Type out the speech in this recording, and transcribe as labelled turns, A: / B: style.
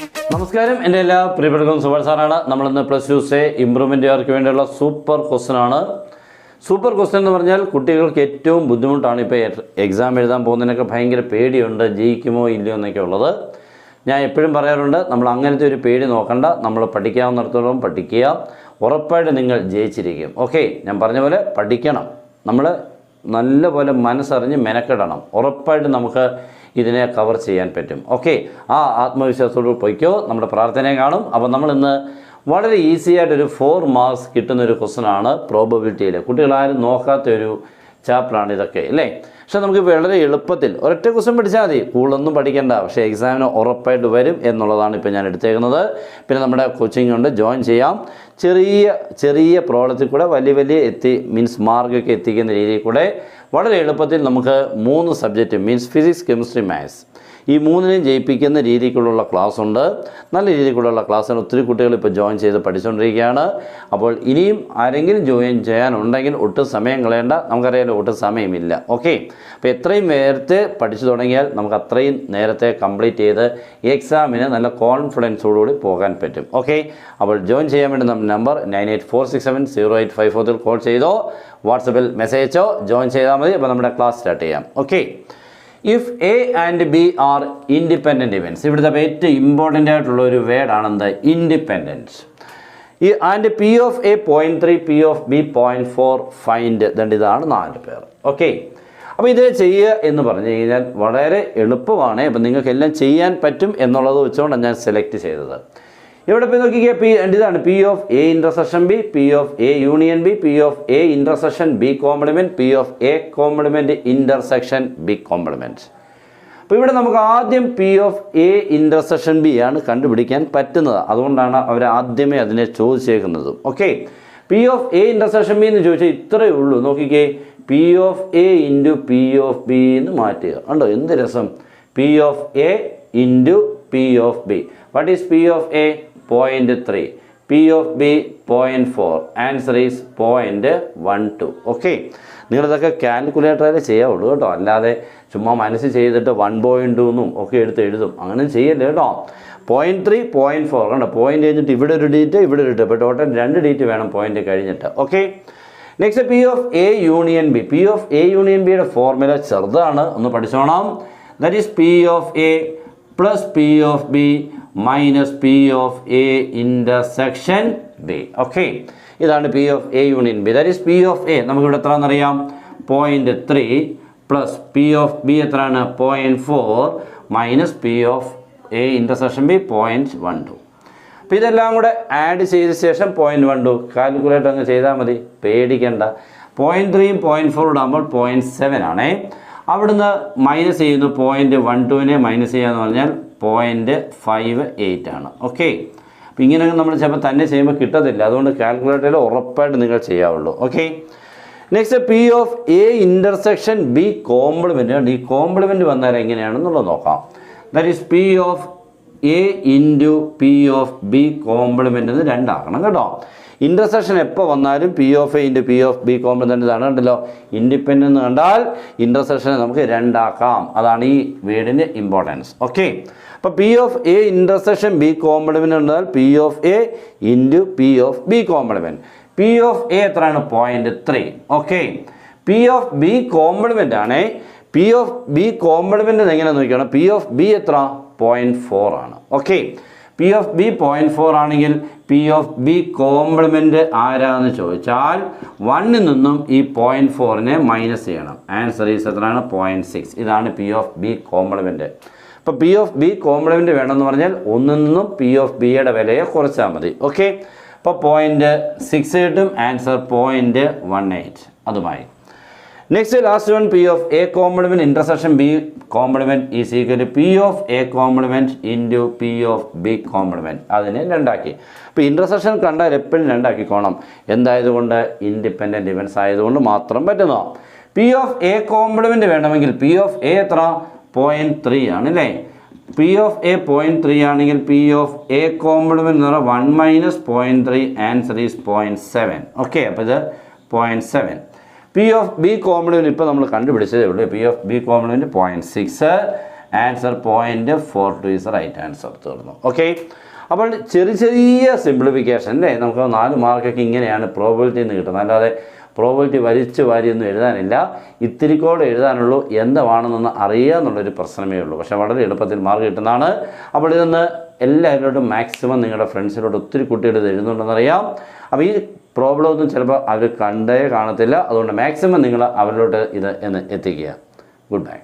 A: നമസ്കാരം. എന്റെ എല്ലാ പ്രിയപ്പെട്ടവർക്കും സുബാൽ സാറാണ്. നമ്മളിന്ന് പ്ലസ് ടു സേ ഇമ്പ്രൂവ്മെന്റുകാർക്ക് വേണ്ടിയുള്ള സൂപ്പർ ക്വസ്റ്റൻ ആണ്. സൂപ്പർ ക്വസ്റ്റൻ എന്ന് പറഞ്ഞാൽ കുട്ടികൾക്ക് ഏറ്റവും ബുദ്ധിമുട്ടാണ് ഇപ്പോൾ എക്സാം എഴുതാൻ പോകുന്നതിനൊക്കെ ഭയങ്കര പേടിയുണ്ട്. ജയിക്കുമോ ഇല്ലയോ എന്നൊക്കെ ഉള്ളത്. ഞാൻ എപ്പോഴും പറയാറുണ്ട് നമ്മൾ അങ്ങനത്തെ ഒരു പേടി നോക്കണ്ട. നമ്മൾ പഠിക്കാവുന്നിടത്തോളം പഠിക്കുക. ഉറപ്പായിട്ട് നിങ്ങൾ ജയിച്ചിരിക്കും. ഓക്കെ ഞാൻ പറഞ്ഞ പോലെ പഠിക്കണം. നമ്മൾ നല്ലപോലെ മനസ്സറിഞ്ഞ് മെനക്കെടണം. ഉറപ്പായിട്ട് നമുക്ക് ഇതിനെ കവർ ചെയ്യാൻ പറ്റും. ഓക്കെ ആ ആത്മവിശ്വാസത്തോട് പൊയ്ക്കോ. നമ്മുടെ പ്രാർത്ഥനയെ കാണും. അപ്പോൾ നമ്മൾ ഇന്ന് വളരെ ഈസി ആയിട്ടൊരു ഫോർ മാർക്സ് കിട്ടുന്നൊരു ക്വസ്റ്റനാണ് പ്രോബബിലിറ്റിയിൽ കുട്ടികളാരും നോക്കാത്ത ഒരു ചാപ്റ്ററാണ് ഇതൊക്കെ അല്ലേ? പക്ഷെ നമുക്ക് വളരെ എളുപ്പത്തിൽ ഒരൊറ്റ ക്വസ്റ്റൻ പഠിച്ചാൽ മതി. കൂടുതലൊന്നും പഠിക്കേണ്ട. പക്ഷേ എക്സാമിന് ഉറപ്പായിട്ട് വരും എന്നുള്ളതാണ് ഇപ്പോൾ ഞാൻ എടുത്തേക്കുന്നത്. പിന്നെ നമ്മുടെ കോച്ചിങ് ഉണ്ട്. ജോയിൻ ചെയ്യാം. ചെറിയ ചെറിയ പ്രോബ്ലത്തിൽ കൂടെ വലിയ വലിയ എത്തി മീൻസ് മാർക്കൊക്കെ എത്തിക്കുന്ന രീതിയിൽ കൂടെ വളരെ എളുപ്പത്തിൽ നമുക്ക് മൂന്ന് subject means physics chemistry maths ഈ മൂന്നിനെയും ജയിപ്പിക്കുന്ന രീതിക്കുള്ള ക്ലാസ് ഉണ്ട്. നല്ല രീതിക്കുള്ള ക്ലാസ്സിന് ഒത്തിരി കുട്ടികൾ ഇപ്പോൾ ജോയിൻ ചെയ്ത് പഠിച്ചുകൊണ്ടിരിക്കുകയാണ് അപ്പോൾ ഇനിയും ആരെങ്കിലും ജോയിൻ ചെയ്യാനുണ്ടെങ്കിൽ ഒട്ടും സമയം കളയേണ്ട. നമുക്കറിയാലോ ഒട്ടും സമയമില്ല. ഓക്കെ അപ്പോൾ എത്രയും നേരത്തെ പഠിച്ചു തുടങ്ങിയാൽ നമുക്ക് അത്രയും നേരത്തെ കംപ്ലീറ്റ് ചെയ്ത് എക്സാമിന് നല്ല കോൺഫിഡൻസോടുകൂടി പോകാൻ പറ്റും. ഓക്കെ അപ്പോൾ ജോയിൻ ചെയ്യാൻ വേണ്ടി നമ്മുടെ number nine eight four six seven zero eight five ഫോറിൽ കോൾ ചെയ്തോ. വാട്സപ്പിൽ മെസ്സേജ് ജോയിൻ ചെയ്താൽ മതി. അപ്പോൾ നമ്മുടെ ക്ലാസ് സ്റ്റാർട്ട് ചെയ്യാം. Okay if A and B are independent events ഇവിടുത്തെ ഏറ്റവും ഇമ്പോർട്ടന്റ് ആയിട്ടുള്ള ഒരു വേർഡാണ് എന്താ? ഇൻഡിപെൻഡൻസ് ഈ and P of A point three P of B point four find ദണ്ട് ഇതാണ് നാല് പേർ ഓക്കെ അപ്പോൾ ഇത് ചെയ്യുക എന്ന് പറഞ്ഞു കഴിഞ്ഞാൽ വളരെ എളുപ്പമാണ്. അപ്പം നിങ്ങൾക്ക് എല്ലാം ചെയ്യാൻ പറ്റും എന്നുള്ളത് വെച്ചുകൊണ്ടാണ് ഞാൻ സെലക്ട് ചെയ്തത്. ഇവിടെ ഇപ്പോൾ നോക്കിക്കേ പി ഇതാണ് P of A intersection B P of A union B P of A intersection B complement P of A complement intersection B complement അപ്പോൾ ഇവിടെ നമുക്ക് ആദ്യം P of A intersection B ആണ് കണ്ടുപിടിക്കാൻ പറ്റുന്നത് അതുകൊണ്ടാണ് അവർ ആദ്യമേ അതിനെ ചോദിച്ചേക്കുന്നത് okay P of A intersection B എന്ന് ചോദിച്ചാൽ ഇത്രയേ ഉള്ളൂ നോക്കിക്കേ P of A into P of B എന്ന് മാറ്റുക ഉണ്ടോ എന്ത് രസം P of A into P of B what is P of A point three P of B point four answer is point one two okay നിങ്ങളിതൊക്കെ കാൽക്കുലേറ്ററിൽ ചെയ്യാവുള്ളൂ കേട്ടോ. അല്ലാതെ ചുമ്മാ മനസ്സ് ചെയ്തിട്ട് വൺ പോയിന്റ് എന്നും ഒക്കെ എടുത്ത് എഴുതും. അങ്ങനെ ചെയ്യല്ലേ കേട്ടോ. പോയിന്റ് ത്രീ പോയിന്റ് ഫോർ കണ്ടോ? പോയിന്റ് കഴിഞ്ഞിട്ട് ഇവിടെ ഒരു ഡീറ്റ് ഇവിടെ ഒരു ഡീറ്റ് അപ്പോൾ ടോട്ടൽ രണ്ട് ഡീറ്റ് വേണം പോയിന്റ് കഴിഞ്ഞിട്ട്. Okay next P of A union B P of A union ബിയുടെ ഫോർമുല ചെറുതാണ്. ഒന്ന് പഠിച്ചോണം. That is P of A plus P of B minus P of A intersection B okay ഇതാണ് P of A union B that is P of A നമുക്കിവിടെ എത്ര എന്നറിയാം point three plus P of B എത്രയാണ്? Point four minus P of A intersection B point one two അപ്പോൾ ഇതെല്ലാം കൂടെ add ചെയ്ത ശേഷം പോയിന്റ് വൺ ടു കാൽക്കുലേറ്റ് അങ്ങ് ചെയ്താൽ മതി. പേടിക്കേണ്ട. പോയിന്റ് ത്രീയും പോയിന്റ് ഫോർ ഇടാകുമ്പോൾ പോയിന്റ് സെവൻ ആണേ. അവിടുന്ന് മൈനസ് ചെയ്യുന്നു. പോയിന്റ് വൺ ടുവിനെ മൈനസ് ചെയ്യുക എന്ന് പറഞ്ഞാൽ പോയിന്റ് ഫൈവ് എയ്റ്റ് ആണ്. ഓക്കെ അപ്പോൾ ഇങ്ങനെയൊക്കെ നമ്മൾ ചിലപ്പോൾ തന്നെ ചെയ്യുമ്പോൾ കിട്ടത്തില്ല. അതുകൊണ്ട് കാൽക്കുലേറ്ററിൽ ഉറപ്പായിട്ട് നിങ്ങൾ ചെയ്യാവുള്ളൂ. Okay next P of A intersection B complement ഈ കോംപ്ലിമെന്റ് വന്നാൽ എങ്ങനെയാണെന്നുള്ളത് നോക്കാം. That is P of A into P of B complement എന്ന് രണ്ടാക്കണം കേട്ടോ. ഇന്റർസെക്ഷൻ എപ്പോൾ വന്നാലും P of A into P of B complement ഇതാണ് കണ്ടല്ലോ? ഇൻഡിപെൻഡന്റ് എന്ന് കണ്ടാൽ ഇന്റർസെക്ഷനെ നമുക്ക് രണ്ടാക്കാം. അതാണ് ഈ വേർഡിന്റെ ഇമ്പോർട്ടൻസ് ഓക്കെ അപ്പോൾ P of A intersection B complement എന്നാൽ P of A into P of B complement P of A എത്രയാണ്? Point three okay P of B complement ആണ്. പി ഓഫ് ബി കോംപ്ലിമെന്റ് എങ്ങനെ നോക്കിയാണ്? പി ഓഫ് ബി എത്ര? Point four ആണ്. Okay P of B point four ആണെങ്കിൽ P of B complement ആരാന്ന് ചോദിച്ചാൽ വണ്ണിൽ നിന്നും ഈ പോയിന്റ് ഫോറിനെ മൈനസ് ചെയ്യണം. ആൻസർ ഈസ് എത്രയാണ്? പോയിന്റ് സിക്സ് ഇതാണ് പി ഓഫ് ബി കോംപ്ലിമെന്റ് അപ്പോൾ പി ഓഫ് ബി കോംപ്ലിമെന്റ് വേണമെന്ന് പറഞ്ഞാൽ ഒന്നിൽ നിന്നും പി ഓഫ് ബിയുടെ വിലയെ കുറച്ചാൽ മതി. ഓക്കെ അപ്പോൾ പോയിന്റ് സിക്സ് കിട്ടും ആൻസർ പോയിന്റ് വൺ എയ്റ്റ് അതുമായി. Next last one P of A complement intersection B complement is equal to P of A complement into P of B complement അതിനെ രണ്ടാക്കി. അപ്പോൾ ഇന്റർസെക്ഷൻ കണ്ടാൽ എപ്പോഴും രണ്ടാക്കിക്കോണം. എന്തായതുകൊണ്ട്? ഇൻഡിപെൻഡന്റ് ഇവൻസ് ആയതുകൊണ്ട് മാത്രം പറ്റുന്നു? പി ഓഫ് എ കോംപ്ലിമെന്റ് വേണമെങ്കിൽ പി ഓഫ് എ എത്ര? പോയിന്റ് ത്രീ ആണ് അല്ലേ? P of A point three ആണെങ്കിൽ പി ഓഫ് എ കോംപ്ലിമെന്റ് എന്ന് പറഞ്ഞാൽ one minus point three answer is point seven okay അപ്പോൾ ഇത് point seven P of B complement ഇപ്പോൾ നമ്മൾ കണ്ടുപിടിച്ചതേ ഉള്ളൂ. P of B complement point six answer point four two is right answer തീർന്നു. Okay അപ്പോൾ ചെറിയ ചെറിയ സിംപ്ലിഫിക്കേഷൻ അല്ലേ നമുക്ക് നാല് മാർക്കൊക്കെ ഇങ്ങനെയാണ് പ്രോബിലിറ്റി എന്ന് കിട്ടുന്നത്. അല്ലാതെ പ്രോബിലിറ്റി വലിച്ചു വാരിയൊന്നും എഴുതാനില്ല. ഇത്തിരിക്കോടെ എഴുതാനുള്ളൂ. എന്താണെന്നൊന്ന് അറിയാന്നുള്ളൊരു പ്രശ്നമേ ഉള്ളൂ. പക്ഷേ വളരെ എളുപ്പത്തിൽ മാർക്ക് കിട്ടുന്നതാണ്. അപ്പോൾ ഇതൊന്ന് എല്ലാവരോടും മാക്സിമം നിങ്ങളുടെ ഫ്രണ്ട്സിനോട് ഒത്തിരി കുട്ടികൾ ഇത് എഴുതുന്നുണ്ടെന്നറിയാം അപ്പോൾ ഈ പ്രോബ്ലം ഒന്നും ചിലപ്പോൾ അവർ കണ്ടേ കാണത്തില്ല. അതുകൊണ്ട് മാക്സിമം നിങ്ങൾ അവരിലോട്ട് ഇത് എന്ന് എത്തിക്കുക. Good bye